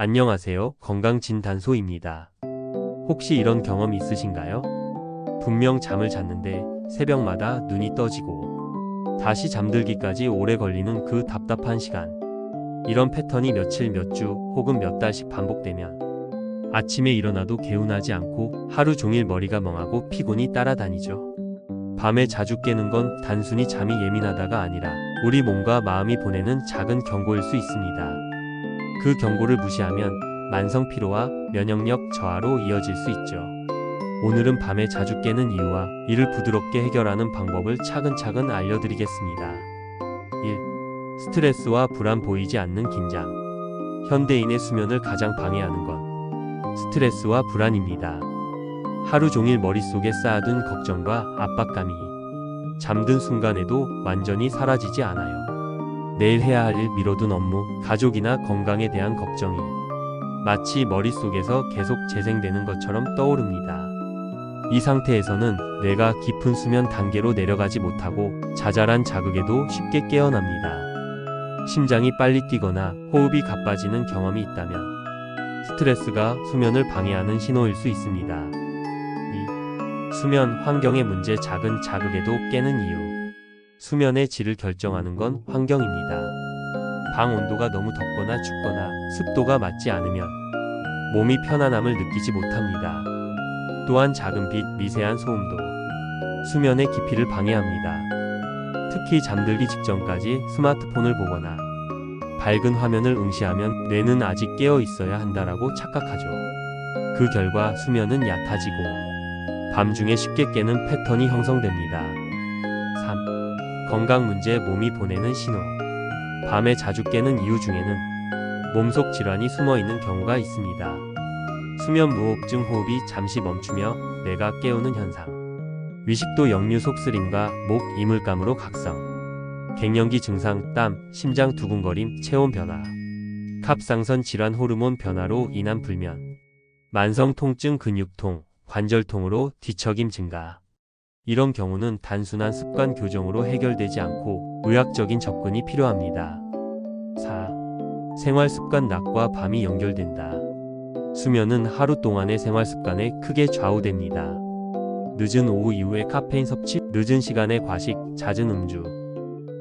안녕하세요. 건강진단소입니다. 혹시 이런 경험 있으신가요? 분명 잠을 잤는데 새벽마다 눈이 떠지고 다시 잠들기까지 오래 걸리는 그 답답한 시간. 이런 패턴이 며칠 몇 주 혹은 몇 달씩 반복되면 아침에 일어나도 개운하지 않고 하루 종일 머리가 멍하고 피곤이 따라다니죠. 밤에 자주 깨는 건 단순히 잠이 예민하다가 아니라 우리 몸과 마음이 보내는 작은 경고일 수 있습니다. 그 경고를 무시하면 만성 피로와 면역력 저하로 이어질 수 있죠. 오늘은 밤에 자주 깨는 이유와 이를 부드럽게 해결하는 방법을 차근차근 알려드리겠습니다. 1. 스트레스와 불안 보이지 않는 긴장. 현대인의 수면을 가장 방해하는 건 스트레스와 불안입니다. 하루 종일 머릿속에 쌓아둔 걱정과 압박감이 잠든 순간에도 완전히 사라지지 않아요. 내일 해야 할 일 미뤄둔 업무, 가족이나 건강에 대한 걱정이 마치 머릿속에서 계속 재생되는 것처럼 떠오릅니다. 이 상태에서는 뇌가 깊은 수면 단계로 내려가지 못하고 자잘한 자극에도 쉽게 깨어납니다. 심장이 빨리 뛰거나 호흡이 가빠지는 경험이 있다면 스트레스가 수면을 방해하는 신호일 수 있습니다. 2. 수면 환경의 문제 작은 자극에도 깨는 이유. 수면의 질을 결정하는 건 환경입니다. 방 온도가 너무 덥거나 춥거나 습도가 맞지 않으면 몸이 편안함을 느끼지 못합니다. 또한 작은 빛, 미세한 소음도 수면의 깊이를 방해합니다. 특히 잠들기 직전까지 스마트폰을 보거나 밝은 화면을 응시하면 뇌는 아직 깨어 있어야 한다라고 착각하죠. 그 결과 수면은 얕아지고 밤중에 쉽게 깨는 패턴이 형성됩니다. 3. 건강 문제 몸이 보내는 신호. 밤에 자주 깨는 이유 중에는 몸속 질환이 숨어 있는 경우가 있습니다. 수면 무호흡증 호흡이 잠시 멈추며 뇌가 깨우는 현상. 위식도 역류 속쓰림과 목 이물감으로 각성. 갱년기 증상 땀, 심장 두근거림, 체온 변화. 갑상선 질환 호르몬 변화로 인한 불면. 만성 통증 근육통, 관절통으로 뒤척임 증가. 이런 경우는 단순한 습관 교정으로 해결되지 않고 의학적인 접근이 필요합니다. 4. 생활 습관 낮과 밤이 연결된다. 수면은 하루 동안의 생활 습관에 크게 좌우됩니다. 늦은 오후 이후에 카페인 섭취, 늦은 시간에 과식, 잦은 음주.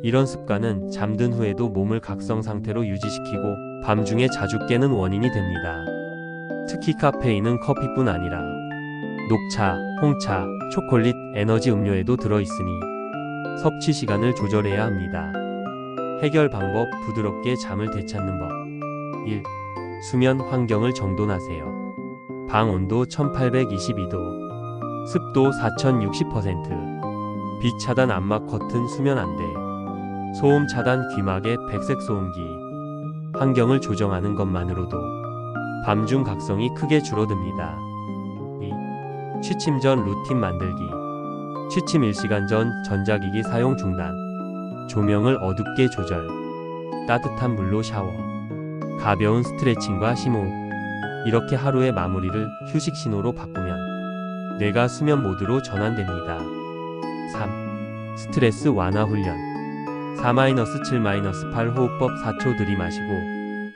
이런 습관은 잠든 후에도 몸을 각성 상태로 유지시키고 밤중에 자주 깨는 원인이 됩니다. 특히 카페인은 커피뿐 아니라 녹차, 홍차, 초콜릿, 에너지 음료에도 들어있으니 섭취 시간을 조절해야 합니다. 해결 방법 부드럽게 잠을 되찾는 법 1. 수면 환경을 정돈하세요. 방 온도 1822도, 습도 4060%, 빛 차단 암막 커튼 수면 안대, 소음 차단 귀마개 백색 소음기. 환경을 조정하는 것만으로도 밤중 각성이 크게 줄어듭니다. 2. 취침 전 루틴 만들기. 취침 1시간 전 전자기기 사용 중단. 조명을 어둡게 조절. 따뜻한 물로 샤워. 가벼운 스트레칭과 심호흡. 이렇게 하루의 마무리를 휴식 신호로 바꾸면 뇌가 수면 모드로 전환됩니다. 3. 스트레스 완화 훈련. 4-7-8 호흡법 4초 들이마시고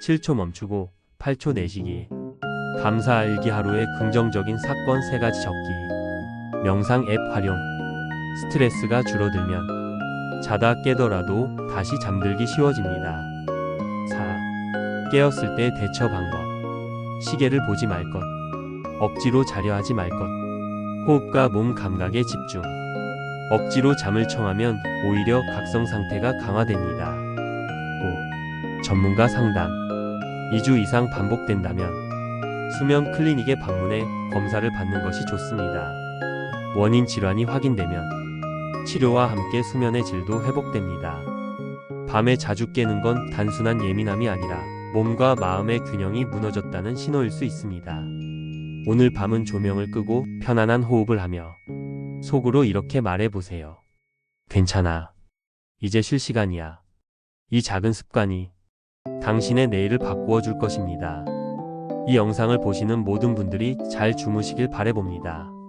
7초 멈추고 8초 내쉬기. 감사 알기 하루에 긍정적인 사건 3가지 적기. 명상 앱 활용. 스트레스가 줄어들면 자다 깨더라도 다시 잠들기 쉬워집니다. 4. 깨었을 때 대처 방법. 시계를 보지 말 것. 억지로 자려 하지 말 것. 호흡과 몸 감각에 집중. 억지로 잠을 청하면 오히려 각성 상태가 강화됩니다. 5. 전문가 상담. 2주 이상 반복된다면 수면 클리닉에 방문해 검사를 받는 것이 좋습니다. 원인 질환이 확인되면 치료와 함께 수면의 질도 회복됩니다. 밤에 자주 깨는 건 단순한 예민함이 아니라 몸과 마음의 균형이 무너졌다는 신호일 수 있습니다. 오늘 밤은 조명을 끄고 편안한 호흡을 하며 속으로 이렇게 말해보세요. 괜찮아. 이제 쉴 시간이야. 이 작은 습관이 당신의 내일을 바꾸어 줄 것입니다. 이 영상을 보시는 모든 분들이 잘 주무시길 바래봅니다.